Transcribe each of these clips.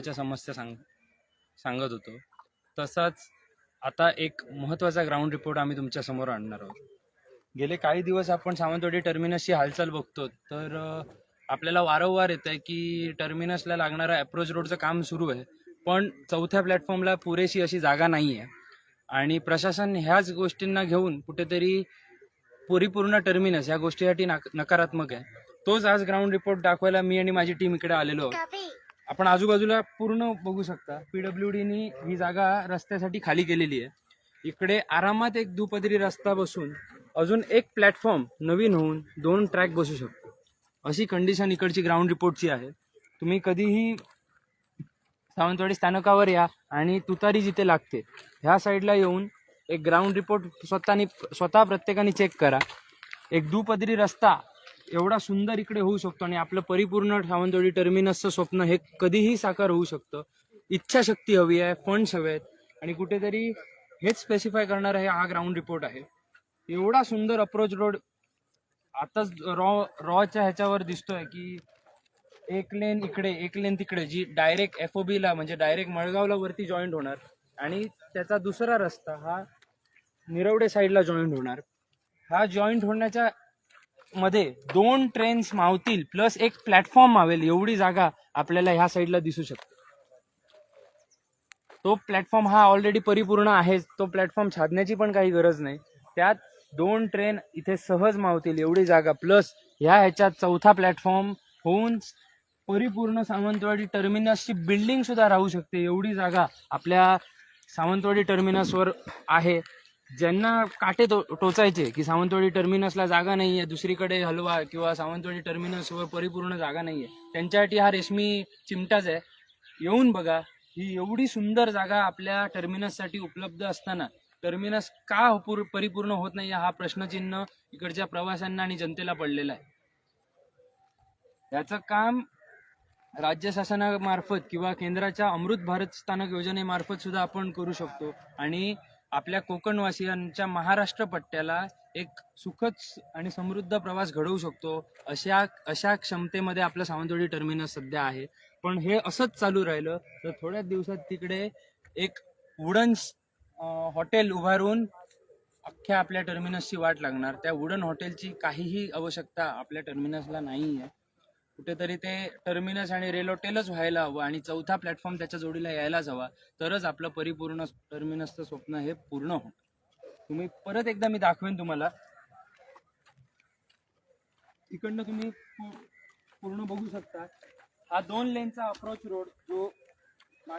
पाण्याच्या समस्या सांग सांगत होतो. तसाच आता एक महत्त्वाचा ग्राउंड रिपोर्ट आम्ही तुमच्यासमोर आणणार आहोत. गेले काही दिवस आपण सावंतवाडी टर्मिनसची हालचाल बघतो तर आपल्याला वारंवार येत आहे की टर्मिनसला लागणारं अप्रोच रोडचं काम सुरू आहे पण चौथ्या प्लॅटफॉर्मला पुरेशी अशी जागा नाही आहे आणि प्रशासन ह्याच गोष्टींना घेऊन कुठेतरी परिपूर्ण टर्मिनस या गोष्टीसाठी नकारात्मक आहे. तोच आज ग्राउंड रिपोर्ट दाखवायला मी आणि माझी टीम इकडे आलेलो आहोत. आपण आजूबाजूला पूर्ण बघू शकता. पीडब्ल्यू डीनी ही जागा रस्त्यासाठी खाली केलेली आहे. इकडे आरामात एक दुपदरी रस्ता बसून अजून एक प्लॅटफॉर्म नवीन होऊन दोन ट्रॅक बसू शकतो. अशी कंडिशन इकडची ग्राउंड रिपोर्टची आहे. तुम्ही कधीही सावंतवाडी स्थानकावर या आणि तुतारी जिथे लागते ह्या साईडला येऊन एक ग्राउंड रिपोर्ट स्वतःनी स्वतः प्रत्येकाने चेक करा. एक दुपदरी रस्ता एवढा सुंदर इकडे होऊ शकतो आणि आपलं परिपूर्ण सावंतवाडी टर्मिनसचं स्वप्न हे कधीही साकार होऊ शकतं. इच्छाशक्ती हवी आहे फंड्स हवे आहेत आणि कुठेतरी हेच स्पेसिफाय करणार हे हा ग्राउंड रिपोर्ट आहे. एवढा सुंदर अप्रोच रोड आताच रॉ रॉच्या ह्याच्यावर दिसतोय की एक लेन इकडे एक लेन तिकडे जी डायरेक्ट एफ ओ बीला म्हणजे डायरेक्ट मळगावला वरती जॉईंट होणार आणि त्याचा दुसरा रस्ता हा निरवडे साईडला जॉईंट होणार. हा जॉईंट होण्याच्या मध्ये दोन ट्रेन्स मावतील प्लस एक प्लॅटफॉर्म मावेल. एवढी जागा आपल्याला ह्या साईडला दिसू शकते. तो प्लॅटफॉर्म हा ऑलरेडी परिपूर्ण आहेच तो प्लॅटफॉर्म छादण्याची पण काही गरज नाही. त्यात दोन ट्रेन इथे सहज मावतील एवढी जागा. प्लस ह्या ह्याच्यात चौथा प्लॅटफॉर्म होऊन परिपूर्ण सावंतवाडी टर्मिनसची बिल्डिंग सुद्धा राहू शकते. एवढी जागा आपल्या सावंतवाडी टर्मिनसवर आहे. ज्यांना काटे तो टोचायचे की सावंतवाडी टर्मिनसला जागा नाहीये दुसरीकडे हलवा किंवा सावंतवाडी टर्मिनसवर परिपूर्ण जागा नाही आहे त्यांच्यासाठी हा रेशमी चिमटाच आहे. येऊन बघा ही एवढी सुंदर जागा आपल्या टर्मिनससाठी उपलब्ध असताना टर्मिनस का परिपूर्ण होत नाही हा प्रश्नचिन्ह इकडच्या प्रवाशांना आणि जनतेला पडलेला आहे. याचं काम राज्य शासनामार्फत किंवा केंद्राच्या अमृत भारत स्थानक योजनेमार्फत सुद्धा आपण करू शकतो आणि आपल्या कोकणवासियांच्या महाराष्ट्र पट्ट्याला एक सुखद आणि समृद्ध प्रवास घडवू शकतो अशा अशा क्षमतेमध्ये आपलं सावंतवाडी टर्मिनस सध्या आहे. पण हे असंच चालू राहिलं तर थोड्याच दिवसात तिकडे एक वुडन हॉटेल उभारून अख्ख्या आपल्या टर्मिनसची वाट लागणार. त्या वुडन हॉटेलची काहीही आवश्यकता आपल्या टर्मिनसला नाही आहे कुठेतरी ते टर्मिनस आणि रेल हॉटेलच व्हायला हवं आणि चौथा प्लॅटफॉर्म त्याच्या जोडीला यायलाच हवा तरच आपलं परिपूर्ण टर्मिनसचं स्वप्न हे पूर्ण होतं तुम्ही परत एकदा मी दाखवेन तुम्हाला. इकडनं तुम्ही पूर्ण बघू शकता. हा दोन लेनचा अप्रोच रोड जो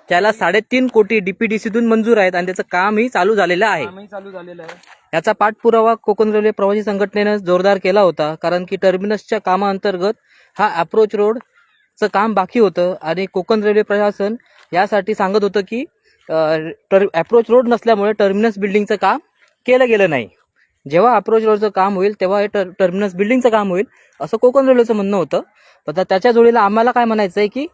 त्याला साडेतीन कोटी डीपीडीसीतून मंजूर आहेत आणि त्याचं कामही चालू झालेलं आहे. कामही चालू झालेलं आहे. याचा पाठपुरावा कोकण रेल्वे प्रवासी संघटनेनं जोरदार केला होता कारण की टर्मिनसच्या कामाअंतर्गत हा अप्रोच रोडचं काम बाकी होतं आणि कोकण रेल्वे प्रशासन यासाठी सांगत होतं की अप्रोच रोड नसल्यामुळे टर्मिनस बिल्डिंगचं काम केलं गेलं नाही. जेव्हा अप्रोच रोडचं काम होईल तेव्हा हे टर टर्मिनस बिल्डिंगचं काम होईल असं कोकण रेल्वेचं म्हणणं होतं. पण त्याच्या जोडीला आम्हाला काय म्हणायचं आहे की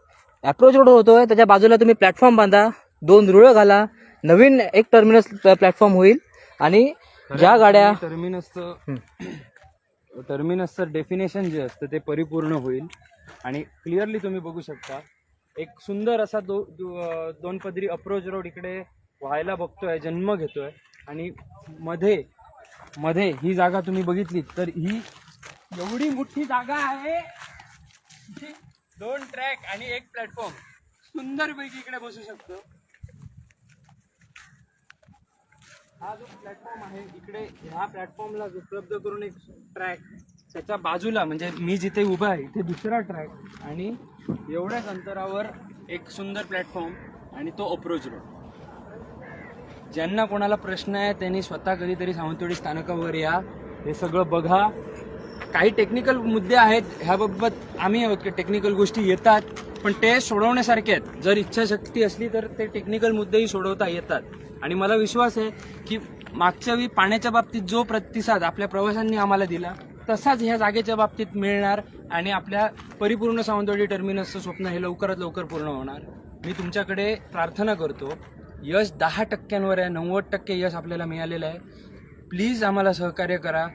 अप्रोच रोड होतोय त्याच्या बाजूला तुम्ही प्लॅटफॉर्म बांधा दोन रुळं घाला नवीन एक टर्मिनस प्लॅटफॉर्म होईल आणि ज्या गाड्या टर्मिनसचं टर्मिनसचं डेफिनेशन जे असतं ते परिपूर्ण होईल. आणि क्लिअरली तुम्ही बघू शकता एक सुंदर असा दो दो- दोन पदरी अप्रोच रोड इकडे व्हायला बघतोय जन्म घेतोय. आणि मध्ये मध्ये ही जागा तुम्ही बघितली तर ही एवढी मोठी जागा आहे दोन ट्रॅक आणि एक प्लॅटफॉर्म सुंदरपैकी इकडे बसू शकतो. हा जो प्लॅटफॉर्म आहे इकडे ह्या प्लॅटफॉर्मला उपलब्ध करून एक ट्रॅक त्याच्या बाजूला म्हणजे मी जिथे उभा आहे इथे दुसरा ट्रॅक आणि एवढ्याच अंतरावर एक सुंदर प्लॅटफॉर्म आणि तो अप्रोच रोड ज्यांना कोणाला प्रश्न आहे त्यांनी स्वतः कधीतरी सावंतवाडी स्थानकावर या. हे सगळं बघा. काही टेक्निकल मुद्दे आहेत ह्याबाबत आम्ही आहोत की टेक्निकल गोष्टी येतात पण ते सोडवण्यासारखे आहेत. जर इच्छाशक्ती असली तर ते टेक्निकल मुद्देही सोडवता येतात. आणि मला विश्वास आहे की मागच्या वेळी पाण्याच्या बाबतीत जो प्रतिसाद आपल्या प्रवाशांनी आम्हाला दिला तसाच ह्या जागेच्या बाबतीत मिळणार आणि आपल्या परिपूर्ण सावंतवाडी टर्मिनसचं स्वप्न हे लवकरात लवकर पूर्ण होणार. मी तुमच्याकडे प्रार्थना करतो यश दहा टक्क्यांवर आहे नव्वद टक्के यश आपल्याला मिळालेलं आहे. प्लीज आम्हाला सहकार्य करा.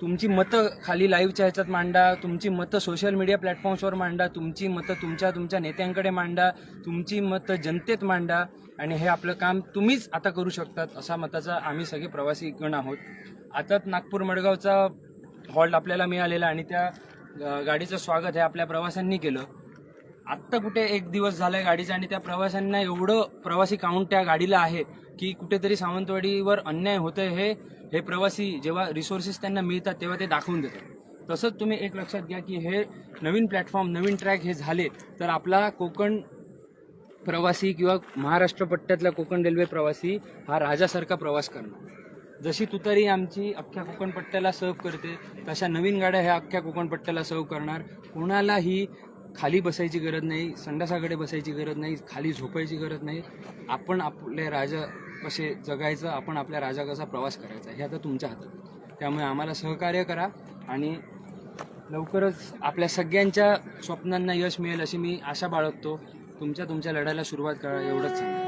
तुमची मतं खाली लाईव्हच्या ह्याच्यात मांडा तुमची मतं सोशल मीडिया प्लॅटफॉर्म्सवर मांडा तुमची मतं तुमच्या तुमच्या नेत्यांकडे मांडा तुमची मतं जनतेत मांडा आणि हे आपलं काम तुम्हीच आता करू शकतात असा मताचा आम्ही सगळे प्रवासी गण आहोत. आता नागपूर मडगावचा हॉल्ट आपल्याला मिळालेला आणि त्या गाडीचं स्वागत हे आपल्या प्रवाशांनी केलं. आत्ता कुठे एक दिवस झालाय गाडीचा आणि त्या प्रवाशांना एवढं प्रवासी काउंट त्या गाडीला आहे की कुठेतरी सावंतवाडीवर अन्याय होतोय हे हे प्रवासी जेव्हा रिसोर्सेस त्यांना मिळतात तेव्हा ते दाखवून देतात. तसंच तुम्ही एक लक्षात घ्या की हे नवीन प्लॅटफॉर्म नवीन ट्रॅक हे झाले तर आपला कोकण प्रवासी किंवा महाराष्ट्र पट्ट्यातला कोकण रेल्वे प्रवासी हा राजासारखा प्रवास करणार. जशी तुतारी आमची अख्ख्या कोकण पट्ट्याला सर्व करते तशा नवीन गाड्या ह्या अख्ख्या कोकण पट्ट्याला सर्व करणार. कोणालाही खाली बसायची गरज नाही संडासाकडे बसायची गरज नाही खाली झोपायची गरज नाही. आपण आपले राजा कसे जगायचं आपण आपल्या राजा कसा प्रवास करायचा हे आता तुमच्या हातात त्यामुळे आम्हाला सहकार्य करा आणि लवकरच आपल्या सगळ्यांच्या स्वप्नांना यश मिळेल अशी मी आशा बाळगतो. तुमच्या तुमच्या लढायला सुरुवात करा एवढंच सांगा